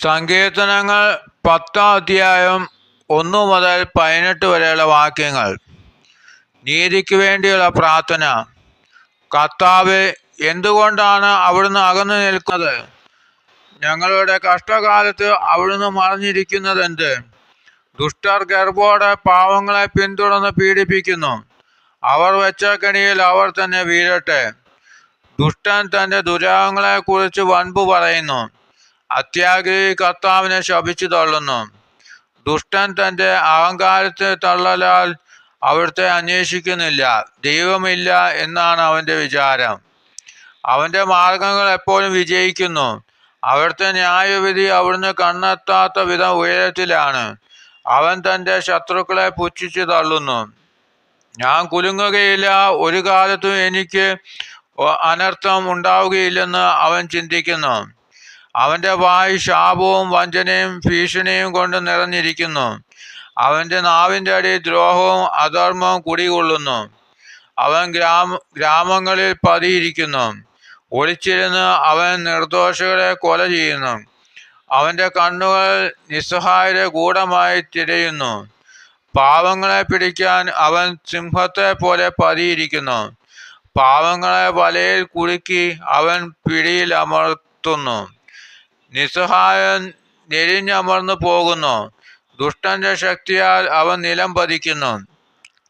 സങ്കീർത്തനങ്ങൾ പത്താം അധ്യായം ഒന്നു മുതൽ പതിനെട്ട് വരെയുള്ള വാക്യങ്ങൾ. നീതിക്ക് വേണ്ടിയുള്ള പ്രാർത്ഥന. കർത്താവ് എന്തുകൊണ്ടാണ് അവിടുന്ന് അകന്നു നിൽക്കുന്നത്? ഞങ്ങളുടെ കഷ്ടകാലത്ത് അവിടുന്ന് മറഞ്ഞിരിക്കുന്നത് എന്ത്? ദുഷ്ടർ ഗർഭോടെ പാവങ്ങളെ പിന്തുടർന്ന് പീഡിപ്പിക്കുന്നു. അവർ വെച്ച കെണിയിൽ അവർ തന്നെ വീഴട്ടെ. ദുഷ്ടൻ തന്റെ ദുരാഗങ്ങളെക്കുറിച്ച് വൻപു പറയുന്നു. അത്യാഗ്രഹി കർത്താവിനെ ശപിച്ചു തള്ളുന്നു. ദുഷ്ടൻ തന്റെ അഹങ്കാരത്തെ തള്ളലാൽ അവിടുത്തെ അന്വേഷിക്കുന്നില്ല. ദൈവമില്ല എന്നാണ് അവന്റെ വിചാരം. അവന്റെ മാർഗങ്ങൾ എപ്പോഴും വിജയിക്കുന്നു. അവിടുത്തെ ന്യായവിധി അവിടുന്ന് കണ്ണെത്താത്ത വിധം ഉയരത്തിലാണ്. അവൻ തന്റെ ശത്രുക്കളെ പുച്ഛിച്ചു തള്ളുന്നു. ഞാൻ കുലുങ്ങുകയില്ല. ഒരു കാലത്തും എനിക്ക് അനർത്ഥം ഉണ്ടാവുകയില്ലെന്ന് അവൻ ചിന്തിക്കുന്നു. അവന്റെ വായ് ശാപവും വഞ്ചനയും ഭീഷണിയും കൊണ്ട് നിറഞ്ഞിരിക്കുന്നു. അവന്റെ നാവിന്റെ അടി ദ്രോഹവും അധർമ്മവും കുടികൊള്ളുന്നു. അവൻ ഗ്രാമ ഗ്രാമങ്ങളിൽ പതിയിരിക്കുന്നു. ഒളിച്ചിരുന്ന് അവൻ നിർദോഷികളെ കൊല ചെയ്യുന്നു. അവന്റെ കണ്ണുകൾ നിസ്സഹായരെ ഗൂഢമായി തിരയുന്നു. പാവങ്ങളെ പിടിക്കാൻ അവൻ സിംഹത്തെ പോലെ പതിയിരിക്കുന്നു. പാവങ്ങളെ വലയിൽ കുടുക്കി അവൻ പിടിയിൽ അമർത്തുന്നു നിസ്സഹായൻ ഞെരിഞ്ഞമർന്നു പോകുന്നു. ദുഷ്ടന്റെ ശക്തിയാൽ അവൻ നിലം പതിക്കുന്നു.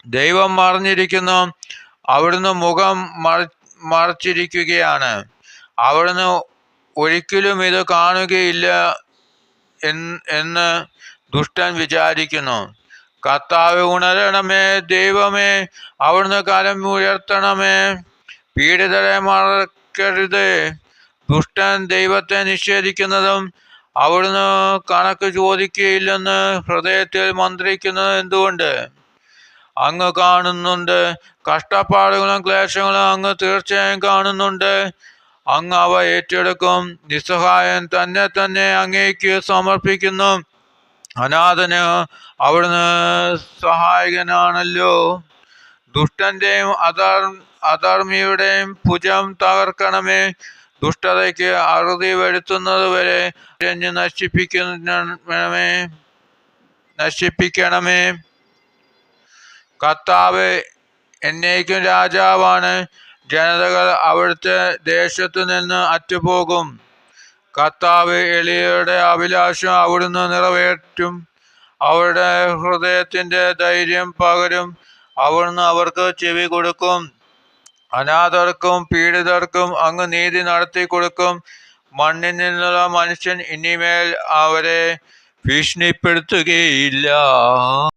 ദൈവം മറിഞ്ഞിരിക്കുന്നു. അവിടുന്ന് മുഖം മറ മറച്ചിരിക്കുകയാണ്. അവിടുന്ന് ഒരിക്കലും ഇത് കാണുകയില്ല എന്ന് ദുഷ്ടൻ വിചാരിക്കുന്നു. കർത്താവ് ഉണരണമേ ദൈവമേ അവിടുന്ന് കരം ഉയർത്തണമേ. പീഡിതരെ മറക്കരുത്. ദുഷ്ടൻ ദൈവത്തെ നിഷേധിക്കുന്നതും അവിടുന്ന് കണക്ക് ചോദിക്കുകയില്ലെന്ന് ഹൃദയത്തിൽ മന്ത്രിക്കുന്നത് എന്തുകൊണ്ട്? അങ്ങ് കാണുന്നുണ്ട് കഷ്ടപ്പാടുകളും ക്ലേശങ്ങളും അങ്ങ് തീർച്ചയായും കാണുന്നുണ്ട്. അങ്ങ് അവ ഏറ്റെടുക്കും നിസ്സഹായൻ തന്നെ തന്നെ അങ്ങേക്ക് സമർപ്പിക്കുന്നു. അനാഥന് അവിടുന്ന് സഹായകനാണല്ലോ. ദുഷ്ടന്റെയും അധർ അധർമ്മിയുടെയും ഭുജം തകർക്കണമേ. ദുഷ്ടതയ്ക്ക് അറുതി വരുത്തുന്നത് വരെ തിരഞ്ഞു നശിപ്പിക്കണമേ നശിപ്പിക്കണമേ. കർത്താവ് എന്നേക്കും രാജാവാണ്. ജനതകൾ അവിടുത്തെ ദേശത്തു നിന്ന് അറ്റുപോകും. കർത്താവ് എളിയരുടെ അഭിലാഷം അവിടുന്ന് നിറവേറ്റും. അവരുടെ ഹൃദയത്തിന്റെ ധൈര്യം പകരും. അവിടുന്ന് അവർക്ക് ചെവി കൊടുക്കും. അനാഥർക്കും പീഡിതർക്കും അങ്ങ് നീതി നടത്തി കൊടുക്കും. മണ്ണിൽ നിന്നുള്ള മനുഷ്യൻ ഇനിമേൽ അവരെ ഭീഷണിപ്പെടുത്തുകയില്ല.